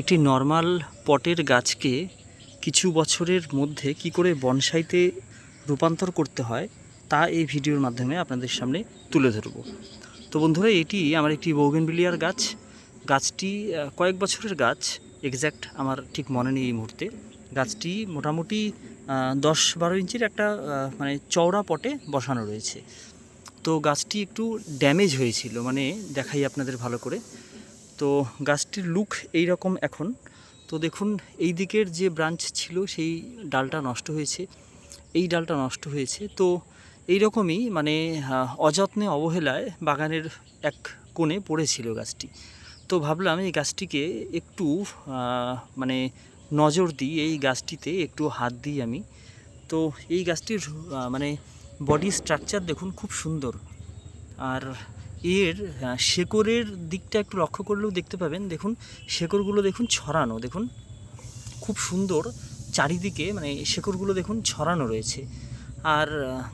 একটি নর্মাল পটের গাছকে কিছু বছরের মধ্যে কি করে বনসাইতে রূপান্তর করতে হয়, তা এই ভিডিওর মাধ্যমে আপনাদের সামনে তুলে ধরব। তো বন্ধুরা, এটি আমার একটি বৌগেনবিলিয়ার গাছ। গাছটি কয়েক বছরের গাছ এক্স্যাক্ট আমার ঠিক মনে নেই এই মুহূর্তে। গাছটি মোটামুটি দশ বারো ইঞ্চির একটা মানে চওড়া পটে বসানো রয়েছে। তো গাছটি একটু ড্যামেজ হয়েছিল মানে দেখাই আপনাদের ভালো করে। তো গাছটির লুক এই রকম এখন। তো দেখুন, এই দিকের যে ব্রাঞ্চ ছিল, সেই ডালটা নষ্ট হয়েছে। এই ডালটা নষ্ট হয়েছে। তো এই রকমই মানে অযত্নে অবহেলায় বাগানের এক কোণে পড়েছিল গাছটি। তো ভাবলাম এই গাছটিকে একটু মানে নজর দিই, এই গাছটিতে একটু হাত দিই আমি। তো এই গাছটির মানে বডি স্ট্রাকচার দেখুন খুব সুন্দর। আর এর শেকড়ের দিকটা একটু লক্ষ্য করলেও দেখতে পাবেন। দেখুন, শেকড়গুলো দেখুন ছড়ানো, দেখুন। খুব সুন্দর চারিদিকে মানে শেকড়গুলো দেখুন ছড়ানো রয়েছে। আর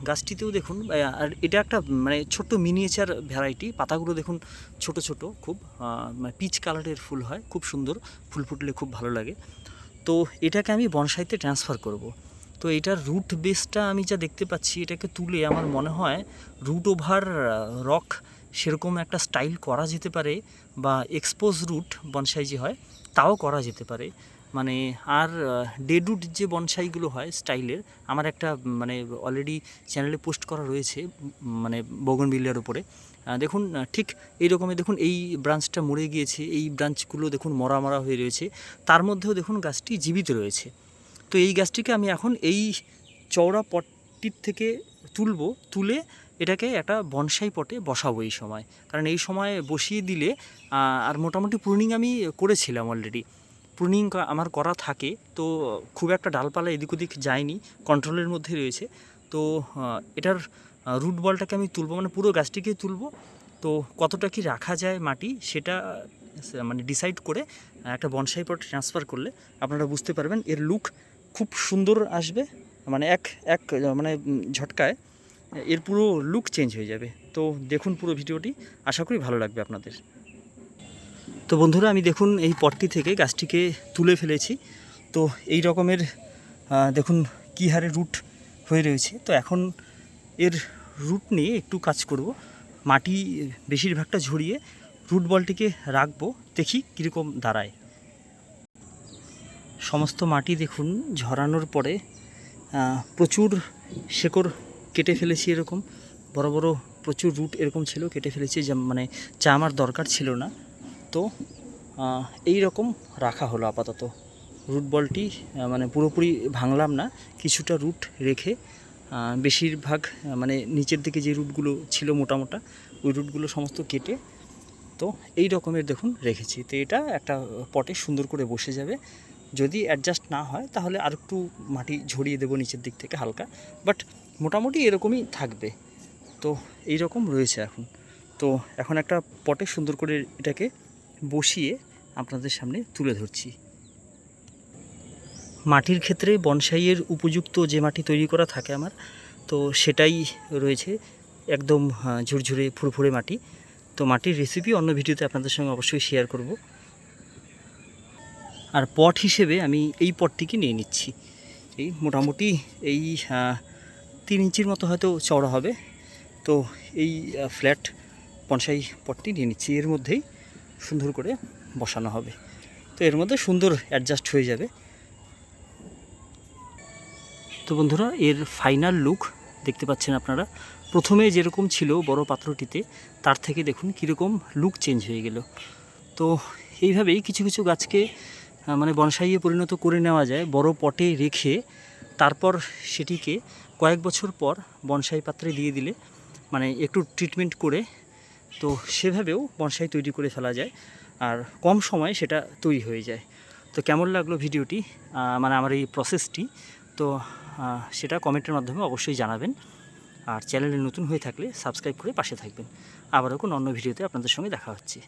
গাছটিতেও দেখুন আর এটা একটা মানে ছোট্ট মিনিয়েচার ভ্যারাইটি পাতাগুলো দেখুন ছোট ছোট, খুব মানে পিচ কালারের ফুল হয়। খুব সুন্দর, ফুল ফুটলে খুব ভালো লাগে। তো এটাকে আমি বনসাইতে ট্রান্সফার করব। তো এটার রুট বেসটা আমি যা দেখতে পাচ্ছি, এটাকে তুলে আমার মনে হয় রুট ওভার রক সেরকম একটা স্টাইল করা যেতে পারে বা এক্সপোজ রুট বনসাই যে হয়, তাও করা যেতে পারে। মানে আর ডেডুড যে বনসাইগুলো হয় স্টাইলের আমার একটা মানে অলরেডি চ্যানেলে পোস্ট করা রয়েছে মানে বগনবিলিয়ার উপরে। দেখুন ঠিক এই দেখুন, এই ব্রাঞ্চটা মরে গিয়েছে, এই ব্রাঞ্চগুলো দেখুন মরা মরা হয়ে রয়েছে। তার মধ্যেও দেখুন গাছটি জীবিত রয়েছে। তো এই গাছটিকে আমি এখন এই চওড়া পটটির থেকে তুলবো, তুলে এটাকে একটা বনসাই পটে বসাবো এই সময়। কারণ এই সময় বসিয়ে দিলে আর মোটামুটি প্রুনিং আমি করেছিলাম অলরেডি প্রুনিং আমার করা থাকে, তো খুব একটা ডালপালা এদিক ওদিক যায়নি কন্ট্রোলের মধ্যে রয়েছে। তো এটার রুট বলটাকে আমি তুলবো মানে পুরো গাছটিকে তুলবো। তো কতটা কি রাখা যায় মাটি, সেটা মানে ডিসাইড করে, একটা বনসাই পট ট্রান্সফার করলে আপনারা বুঝতে পারবেন, এর লুক খুব সুন্দর আসবে। মানে এক এক মানে ঝটকায়, এর পুরো লুক চেঞ্জ হয়ে যাবে। তো দেখুন পুরো ভিডিওটি, আশা করি ভালো লাগবে আপনাদের। তো বন্ধুরা, আমি দেখুন এই পটটি থেকে গাছটিকে তুলে ফেলেছি। তো এই রকমের দেখুন কী হারে রুট হয়ে রয়েছে। তো এখন এর রুট নিয়ে একটু কাজ করব। মাটি বেশিরভাগটা ঝরিয়ে রুট বলটিকে রাখব। দেখি কীরকম দাঁড়ায়। সমস্ত মাটি দেখুন ঝরানোর পরে প্রচুর শেকড় কেটে ফেলেছি এরকম। বড় বড় প্রচুর রুট এরকম ছিল, কেটে ফেলেছি যা মানে যা আমার দরকার ছিল না। তো এই রকম রাখা হলো আপাতত। রুট বলটি মানে পুরোপুরি ভাঙলাম না, কিছুটা রুট রেখে বেশিরভাগ মানে নিচের দিকে যে রুটগুলো ছিল মোটা মোটা ওই রুটগুলো সমস্ত কেটে, তো এই রকমের দেখুন রেখেছি। তো এটা একটা পটে সুন্দর করে বসে যাবে। যদি অ্যাডজাস্ট না হয়, তাহলে আর একটু মাটি ঝরিয়ে দেবো নিচের দিক থেকে হালকা। বাট মোটামুটি এরকমই থাকবে। তো এই রকম রয়েছে এখন। তো এখন একটা পটে সুন্দর করে এটাকে বসিয়ে আপনাদের সামনে তুলে ধরছি। মাটির ক্ষেত্রে বনসাইয়ের উপযুক্ত যে মাটি তৈরি করা থাকে আমার, তো সেটাই রয়েছে একদম ঝুরঝুরে, ফুরফুরে মাটি। তো মাটির রেসিপি অন্য ভিডিওতে আপনাদের সঙ্গে অবশ্যই শেয়ার করব। আর পট হিসেবে আমি এই পটটিকে নিয়ে নিচ্ছি। এই মোটামুটি এই তিন ইঞ্চির মতো হয়তো চওড়া হবে। তো এই ফ্ল্যাট বনসাই পটটি নিয়ে নিচ্ছি। এর মধ্যেই সুন্দর করে বসানো হবে। তো এর মধ্যে সুন্দর অ্যাডজাস্ট হয়ে যাবে। তো বন্ধুরা, এর ফাইনাল লুক দেখতে পাচ্ছেন আপনারা। প্রথমে যেরকম ছিল বড় পাত্রটিতে তার থেকে দেখুন কীরকম লুক চেঞ্জ হয়ে গেল। তো এইভাবেই কিছু কিছু গাছকে মানে বনসাইয়ে পরিণত করে নেওয়া যায়, বড় পটে রেখে তারপর সেটিকে কয়েক বছর পর বনসাই পাত্রে দিয়ে দিলে মানে একটু ট্রিটমেন্ট করে, তো সেভাবেও বনসাই তৈরি করে ফেলা যায় আর কম সময়ে সেটা তৈরি হয়ে যায়। তো কেমন লাগল ভিডিওটি? মানে আমার এই প্রসেসটি তো সেটা কমেন্টের মাধ্যমে অবশ্যই জানাবেন। আর চ্যানেলে নতুন হয়ে থাকলে সাবস্ক্রাইব করে পাশে থাকবেন। আবারও কোনো অন্য ভিডিওতে আপনাদের সঙ্গে দেখা হচ্ছে।